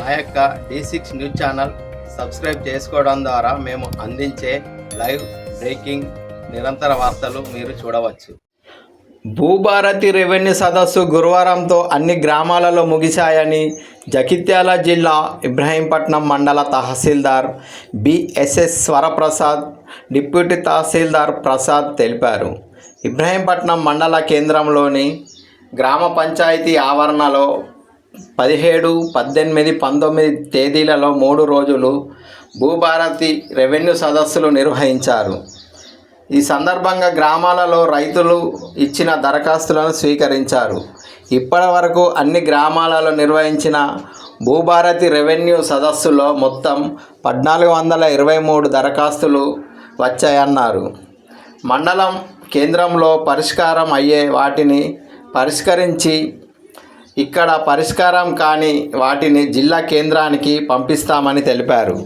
మా యొక్క D six news channel subscribe చేసుకోవడం ద్వారా మేము అందించే లైవ్ బ్రేకింగ్ నిరంతర వార్తలు మీరు చూడవచ్చు. భూభారతి రెవెన్యూ సదస్సు గురువారంతో అన్ని గ్రామాలలో ముగిశాయని జగిత్యాల జిల్లా ఇబ్రహీంపట్నం మండల తహసీల్దార్ బిఎస్ఎస్ స్వరప్రసాద్ డిప్యూటీ తహసీల్దార్ ప్రసాద్ తెలిపారు. ఇబ్రహీంపట్నం మండల కేంద్రంలోని గ్రామ పంచాయతీ ఆవరణలో పదిహేడు పద్దెనిమిది పంతొమ్మిది తేదీలలో మూడు రోజులు భూభారతి రెవెన్యూ సదస్సులు నిర్వహించారు. ఈ సందర్భంగా గ్రామాలలో రైతులు ఇచ్చిన దరఖాస్తులను స్వీకరించారు. ఇప్పటి వరకు అన్ని గ్రామాలలో నిర్వహించిన భూభారతి రెవెన్యూ సదస్సులో మొత్తం పద్నాలుగు వందల ఇరవై మూడు దరఖాస్తులు వచ్చాయన్నారు. మండలం కేంద్రంలో పరిష్కారం అయ్యే వాటిని పరిష్కరించి ఇక్కడ పరిష్కారం కాని వాటిని జిల్లా కేంద్రానికి పంపిస్తామని తెలిపారు.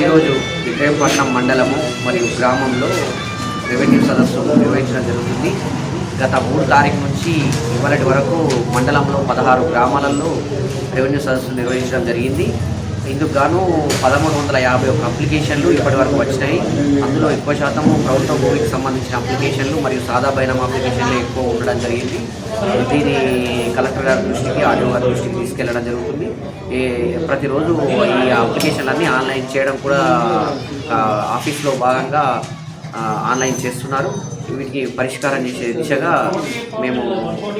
ఈరోజు విజయపట్నం మండలము మరియు గ్రామంలో రెవెన్యూ సదస్సు నిర్వహించడం జరుగుతుంది. గత మూడు తారీఖు నుంచి ఇవాళటి వరకు మండలంలో పదహారు గ్రామాలలో రెవెన్యూ సదస్సులు నిర్వహించడం జరిగింది. ఇందుకు గాను పదమూడు వందల యాభై ఒక అప్లికేషన్లు ఇప్పటి వరకు వచ్చినాయి. అందులో ఎక్కువ శాతము ప్రభుత్వ భూమికి సంబంధించిన అప్లికేషన్లు మరియు సాదా బైనం అప్లికేషన్లు ఎక్కువ ఉండడం జరిగింది. దీని కలెక్టర్ గారి దృష్టికి ఆర్డీఓ గారి దృష్టికి తీసుకెళ్ళడం జరుగుతుంది. ఈ ప్రతిరోజు ఈ అప్లికేషన్లన్నీ ఆన్లైన్ చేయడం కూడా ఆఫీస్లో భాగంగా ఆన్లైన్ చేస్తున్నారు. వీటికి పరిష్కారం చేసే దిశగా మేము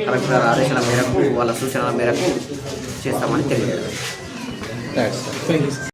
కలెక్టర్ ఆదేశాల మేరకు వాళ్ళ సూచనల మేరకు చేస్తామని తెలియజేస్తాం